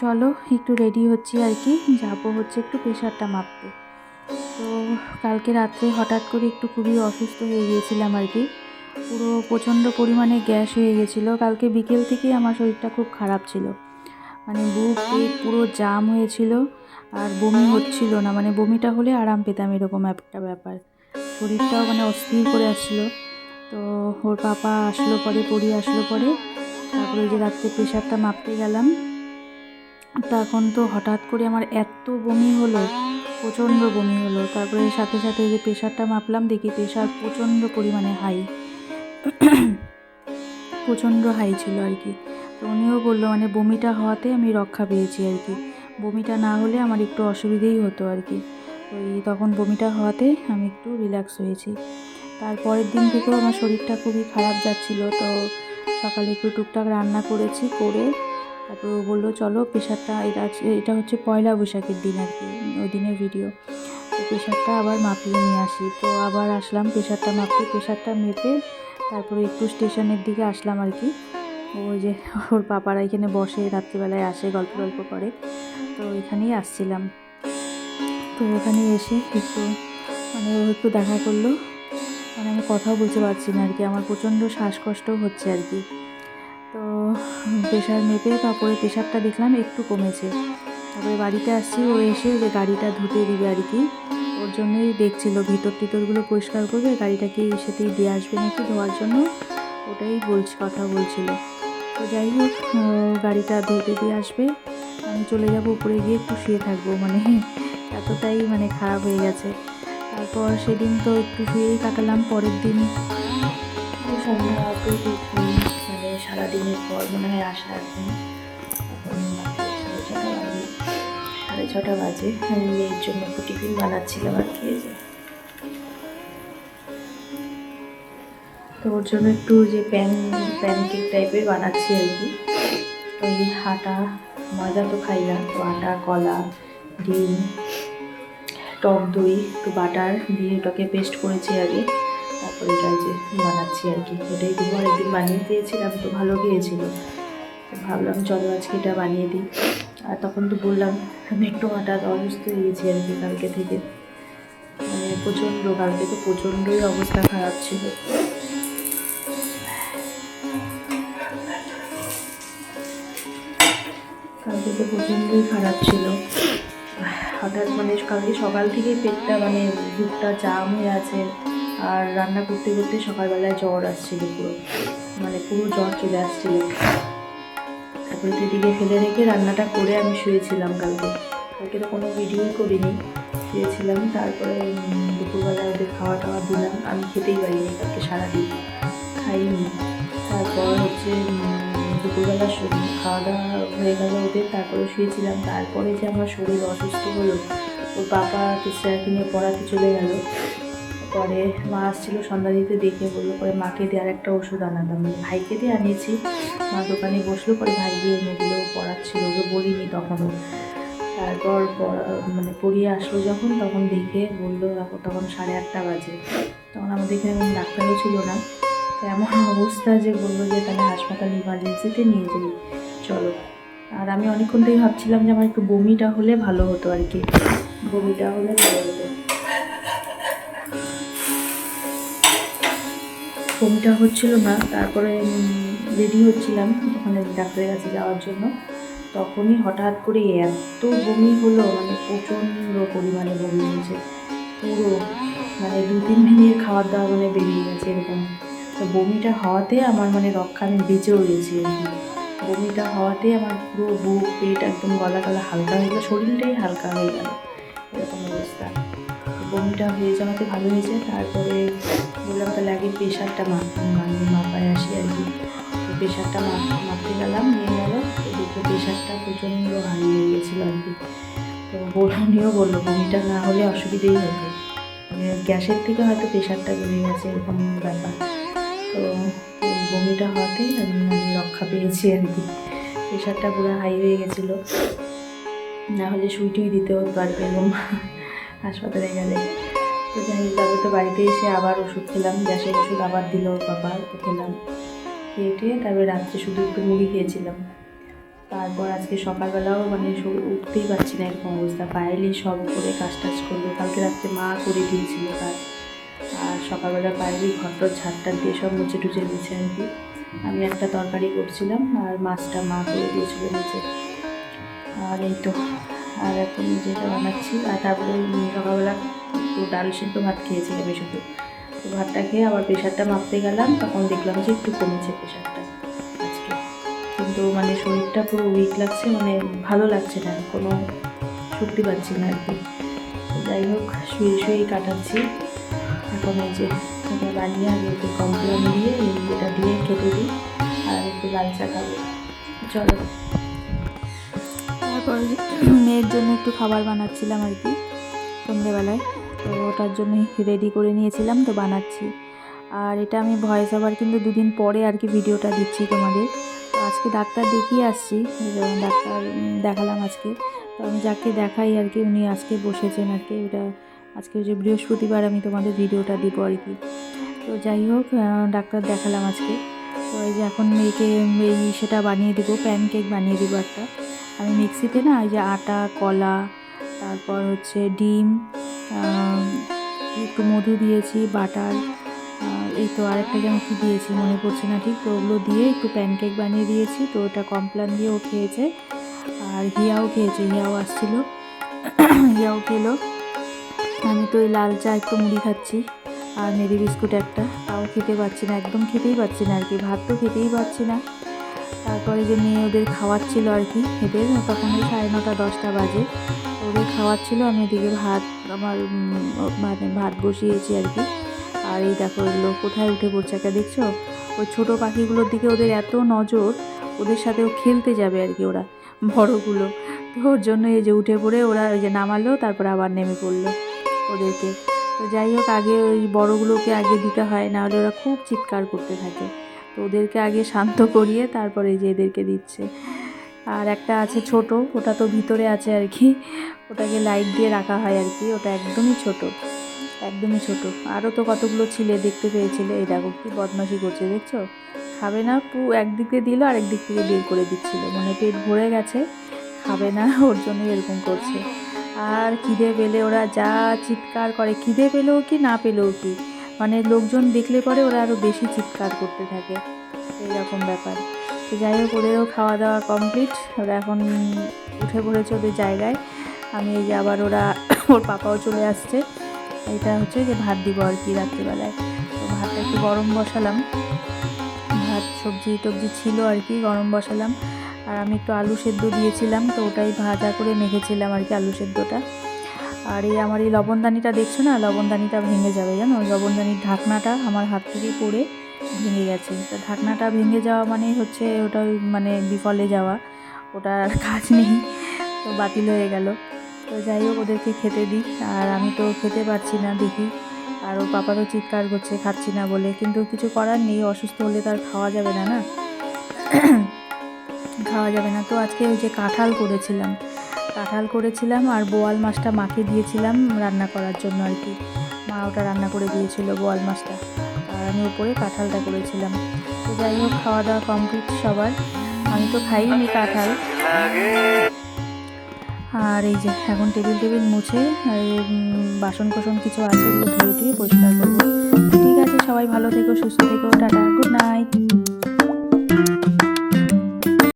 চলো, একটু রেডি হচ্ছি আর কি। যাব হচ্ছে একটু প্রেশারটা মাপতে। তো কালকে রাত্রে হঠাৎ করে একটু খুবই অসুস্থ হয়ে গিয়েছিলাম আর কি। পুরো প্রচণ্ড পরিমাণে গ্যাস হয়ে গেছিল কালকে বিকেল থেকেই আমার শরীরটা খুব খারাপ ছিল। মানে বুক পুরো জাম হয়েছিল আর বমি হচ্ছিল না। মানে বমিটা হলে আরাম পেতাম এরকম একটা ব্যাপার। শরীরটাও মানে অস্থির করে আসছিল। তো ওর পাপা আসলো পরে পড়ি আসলো পরে। তারপরে যে রাত্রে প্রেশারটা মাপতে গেলাম। তখন তো হঠাৎ করে আমার এত বমি হলো, প্রচণ্ড বমি হলো। তারপরে সাথে সাথে যে প্রেশারটা মাপলাম, দেখি প্রেশার প্রচণ্ড পরিমাণে হাই প্রচণ্ড হাই ছিল আর কি। তো উনিও বলল মানে বমিটা হওয়াতে আমি রক্ষা পেয়েছি আর কি। বমিটা না হলে আমার একটু অসুবিধেই হতো আর কি। ওই তখন বমিটা হওয়াতে আমি একটু রিল্যাক্স হয়েছি। তারপরের দিন থেকেও আমার শরীরটা খুবই খারাপ যাচ্ছিল, তো সকালে একটু টুকটাক রান্না করেছি, করে তারপর ও বলল, চলো, প্রেশারটা, এটা এটা হচ্ছে পয়লা বৈশাখের দিন আর কি, ওই দিনের ভিডিও তো প্রেশারটা আবার মাপিয়ে নিয়ে আসি। তো আবার আসলাম, প্রেশারটা মাপতে, প্রেশারটা মেপে তারপরে একটু স্টেশনের দিকে আসলাম আর কি। ওই যে ওর পাপারা এখানে বসে, রাত্রিবেলায় আসে, গল্প গল্প করে। তো এখানেই আসছিলাম। তো ওখানে এসে একটু মানে ও একটু দেখা করল। মানে আমি কথাও বলতে পারছি না আর কি, আমার প্রচণ্ড শ্বাসকষ্ট হচ্ছে আর কি। প্রেশার মেপে তারপরে প্রেশারটা দেখলাম একটু কমেছে। তারপরে বাড়িতে আসছি, ও এসে যে গাড়িটা ধুতে দিবে আর কি, ওর জন্যই দেখছিল। ভিতর টিতরগুলো পরিষ্কার করবে গাড়িটাকে সাথেই দিয়ে আসবে নাকি ধোয়ার জন্য? ওটাই বলছি, কথা বলছিল। তো যাই হোক গাড়িটা ধুতে দিয়ে আসবে। আমি চলে যাব উপরে গিয়ে একটু শুয়ে থাকব মানে এতটাই মানে খারাপ হয়ে গেছে। তারপর সেদিন তো একটু শুয়েই কাটালাম, পরের দিন। সারাদিনের পর, মনে হয় আসা এখন সাড়ে ছটা বাজে। মেয়ের জন্য টিফিন বানাচ্ছিলাম আর কি, এই তো ওর জন্য একটু যে প্যান, প্যানকেক টাইপের বানাচ্ছি আর কি। ওই আটা ময়দা তো খাই না তো আটা, কলা, ডিম, টক দই, একটু বাটার দিয়ে ওটাকে পেস্ট করেছি আগে। তারপরে যে বানাচ্ছি আর কি। এটাই দিব একদিন বানিয়ে দিয়েছিলাম, তো ভালো গিয়েছিল। ভাবলাম চলো আজকে এটা বানিয়ে দিই। আর তখন তো বললাম, আমি একটু হঠাৎ অসুস্থ হয়ে গেছি আর কি কালকে থেকে। মানে প্রচণ্ড, কালকে তো প্রচণ্ডই অবস্থা খারাপ ছিল। কালকে তো প্রচণ্ডই খারাপ ছিল। হঠাৎ মানে কালকে সকাল থেকেই পেটটা মানে বুকটা জাম হয়ে আছে। আর রান্না করতে করতে সকালবেলায় জ্বর আসছিল পুরো। মানে পুরো জ্বর চলে আসছিল। তারপরে দিদিকে ফেলে রেখে রান্নাটা করে আমি শুয়েছিলাম কালকে। কালকে তো কোনো ভিডিওই করিনি শুয়েছিলাম। তারপরে উম, দুপুরবেলায় ওদের খাওয়া টাওয়া দিলাম। আমি খেতেই পারিনি কালকে সারাদিন খাইনি। তারপর হচ্ছে দুপুরবেলা খাওয়া দাওয়া হয়ে গেল ওদের। তারপরে শুয়েছিলাম। তারপরে যে আমার শরীর অসুস্থ হলো ওর বাবা স্যারকে নিয়ে পড়াতে চলে গেল। পরে মা আসছিল, সন্ধ্যা দিতে দেখে বলল, পরে মাকে দিয়ে একটা ওষুধ আনালাম। মানে ভাইকে দিয়ে আনিয়েছি। মা দোকানে বসল, পরে ভাই দিয়ে এনে দিল পড়াচ্ছিল ওকে বলিনি তখনও। তারপর মানে পড়িয়ে আসলো যখন, তখন দেখে বলল তখন সাড়ে আটটা বাজে। তখন আমাদের এখানে কোনো ডাক্তারও ছিল না। তো এমন অবস্থা যে বলল যে, তাহলে হাসপাতাল ইমার্জেন্সিতে নিয়ে যাই। চলো। আর আমি অনেকক্ষণ থেকে ভাবছিলাম যে, আমার একটু বমিটা হলে ভালো হতো আর কি। বমিটা হলে ভালো হতো। বমিটা হচ্ছিল না, তারপরে রেডি হচ্ছিলাম ওখানে ডাক্তারের কাছে যাওয়ার জন্য। তখনই হঠাৎ করে এত বমি হলো মানে প্রচণ্ড পরিমাণে বমি হয়েছে। পুরো মানে দু তিন দিনের খাওয়ার দাওয়া মানে বেরিয়ে গেছে এরকম। তো বমিটা হওয়াতে আমার মানে রক্ষা আমি বেঁচেও গেছি বমিটা হওয়াতে আমার পুরো বুক, পেট একদম গলা গলা হালকা হয়ে গেলো, শরীরটাই হালকা হয়ে গেল। এরকম অবস্থা। বমিটা হয়ে যাওয়াতে ভালো হয়েছে। তারপরে বললাম, তাহলে আগে প্রেশারটা মানে মাপায় আসি আর কি। প্রেশারটা মাপ মাপতে গেলাম, নিয়ে গেল। তো দেখে প্রেশারটা প্রচণ্ড হাই হয়ে গেছিল আর কি। তো বলুনিও বলল, বমিটা না হলে অসুবিধেই হতো মানে গ্যাসের থেকে হয়তো প্রেশারটা বেড়ে গেছে, এরকম ব্যাপার। তো বমিটা হওয়াতেই আমি মানে রক্ষা পেয়েছি আর কি। প্রেশারটা পুরো হাই হয়ে গেছিল। না হলে সুই টুই দিতে কি, এরকম হাসপাতালে গেলে। তো যাই হোক, তো বাড়িতে এসে আবার ওষুধ খেলাম গ্যাসের ওষুধ আবার দিল বাবা তো খেলাম। খেয়ে টেয়ে তারপরে রাত্রে শুধু একটু মুড়ি খেয়েছিলাম। তারপর আজকে সকালবেলাও মানে উঠতেই পারছি না এরকম অবস্থা। পায়েলি সব করে কাজ টাজ করল। কালকে রাত্রে মা করে দিয়েছিল তার আর সকালবেলা পায়েলি ঘরটর ঝাড়টা দিয়ে সব মুছে টুচে দিয়েছে আর কি। আমি একটা তরকারি করছিলাম আর মাছটা মা করে দিয়েছিল নিচে। আর এই তো আর এখন যেটা বানাচ্ছি আর তারপরে সকালবেলা একটু ডাল সিদ্ধ ভাত খেয়েছিলাম আমি শুধু। তো ভাতটা খেয়ে আবার প্রেশারটা মাপতে গেলাম, তখন দেখলাম যে একটু কমেছে প্রেশারটা আজকে। কিন্তু মানে শরীরটা পুরো উইক লাগছে মানে ভালো লাগছে না, কোনো শক্তি পাচ্ছি না আর কি। যাই হোক, শুয়ে শুয়েই কাটাচ্ছি। এখন এই যে এটা বানিয়ে আমি একটু কমপ্লেন দিয়ে এই যেটা দিয়ে কেটে দিই আর একটু লাল চা খাব। চলো। তারপর মেয়ের জন্য একটু খাবার বানাচ্ছিলাম আর কি সন্ধ্যেবেলায়। তো ওটার জন্যই রেডি করে নিয়েছিলাম তো বানাচ্ছি। আর এটা আমি ভয়েস ওভার কিন্তু দুদিন পরে আর কি ভিডিওটা দিচ্ছি তোমাদের। আজকে ডাক্তার দেখিয়ে আসছি ডাক্তার দেখালাম আজকে। তো আমি যাকে দেখাই আর কি, উনি আজকে বসেছেন আর কি এটা আজকে যে বৃহস্পতিবার আমি তোমাদের ভিডিওটা দিব আর কি। তো যাই হোক ডাক্তার দেখালাম আজকে। তো এই যে এখন মেয়েকে, এই সেটা বানিয়ে দেবো প্যানকেক বানিয়ে দেবো একটা। আমি মিক্সিতে না, এই যে আটা, কলা, তারপর হচ্ছে ডিম একটু মধু দিয়েছি, বাটার এই তো আরেকটা যেন কী দিয়েছি, মনে পড়ছে না ঠিক, তো ওগুলো দিয়ে একটু প্যানকেক বানিয়ে দিয়েছি, তো ওটা কমপ্লান দিয়েও খেয়েছে, আর হিয়াও খেয়েছে, হিয়াও আসছিল, হিয়াও খেলো। আমি তো এই লাল চা একটু মুড়ি খাচ্ছি, আর মেরি বিস্কুট একটা, তাও খেতে পারছি না, একদম খেতেই পারছি না আর কি, ভাত তো খেতেই পারছি না। তারপরে যে মেয়ে ওদের খাওয়াচ্ছিল আর কি, এদের, তখন ওই সাড়ে নটা, দশটা বাজে। ওদের খাওয়াচ্ছিল আমি এদিকে ভাত, আমার মানে ভাত বসিয়েছি আর কি। আর এই দেখো, এগুলো কোথায় উঠে পড়ছে একটা দেখছ? ওই ছোটো পাখিগুলোর দিকে ওদের এত নজর, ওদের সাথে ও খেলতে যাবে আর কি ওরা, বড়গুলো। তো ওর জন্য এই যে উঠে পড়ে ওরা ওই যে নামালো, তারপর আবার নেমে পড়ল ওদেরকে। তো যাই হোক, আগে ওই বড়গুলোকে আগে দিতে হয় নাহলে ওরা খুব চিৎকার করতে থাকে। তো ওদেরকে আগে শান্ত করিয়ে তারপরে যে এদেরকে দিচ্ছে। আর একটা আছে ছোট, ওটা তো ভিতরে আছে আর কি। ওটাকে লাইট দিয়ে রাখা হয় আর কি, ওটা একদমই ছোট একদমই ছোট। আরও তো কতগুলো ছিলে দেখতে পেয়েছিলে, এই দেখো কি বদমাশি করছে, দেখছ? খাবে না, পু একদিক দিয়ে দিল আর একদিক থেকে বের করে দিচ্ছিল। মানে পেট ভরে গেছে, খাবে না, ওর জন্যই এরকম করছে। আর খিদে পেলে ওরা যা চিৎকার করে, খিদে পেলেও কি, না পেলেও কি? মানে লোকজন দেখলে পরে ওরা আরও বেশি চিৎকার করতে থাকে। এইরকম ব্যাপার। তো যাই হোক, ওদেরও খাওয়া দাওয়া কমপ্লিট ওরা এখন উঠে পড়েছে ওদের জায়গায়। আমি এই যে আবার ওরা, ওর পাপাও চলে আসছে। এটা হচ্ছে যে ভাত দিব আর কি রাত্রিবেলায়। তো ভাতটা একটু গরম বসালাম। ভাত, সবজি টবজি ছিল আর কি, গরম বসালাম। আর আমি একটু আলু সেদ্ধ দিয়েছিলাম, তো ওটাই ভাজা করে মেখেছিলাম আর কি আলু সেদ্ধটা। আর এই আমার এই লবণদানিটা দেখছ না? লবণদানিটা ভেঙে যাবে জানো? লবণদানির ঢাকনাটা আমার হাত থেকে পড়ে। ভেঙে গেছে। তো ঢাকনাটা ভেঙে যাওয়া মানেই হচ্ছে ওটা মানে বিফলে যাওয়া। ওটা আর কাজ নেই। তো বাতিল হয়ে গেল। তো যাই হোক, ওদেরকে খেতে দিই। আর আমি তো খেতে পারছি না দেখি। আর ওর পাপারও চিৎকার করছে, খাচ্ছি না বলে। কিন্তু কিছু করার নেই, অসুস্থ হলে তো আর খাওয়া যাবে না না? খাওয়া যাবে না। তো আজকে ওই যে কাঁঠাল করেছিলাম। কাঁঠাল করেছিলাম আর বোয়াল মাছটা মাকে দিয়েছিলাম রান্না করার জন্য আর কি। মা ওটা রান্না করে দিয়েছিল বোয়াল মাছটা। আর আমি উপরে কাঁঠালটা করেছিলাম। তো যাই হোক খাওয়া দাওয়া কমপ্লিট সবার। আমি তো খাইনি কাঁঠাল। আর এই যে, এখন টেবিল টেবিল মুছে বাসন কোসন কিছু আছে, ওগুলো ধুয়ে টুয়ে পরিষ্কার করব। ঠিক আছে, সবাই ভালো থেকো, সুস্থ থেকো, টাটা গুড নাইট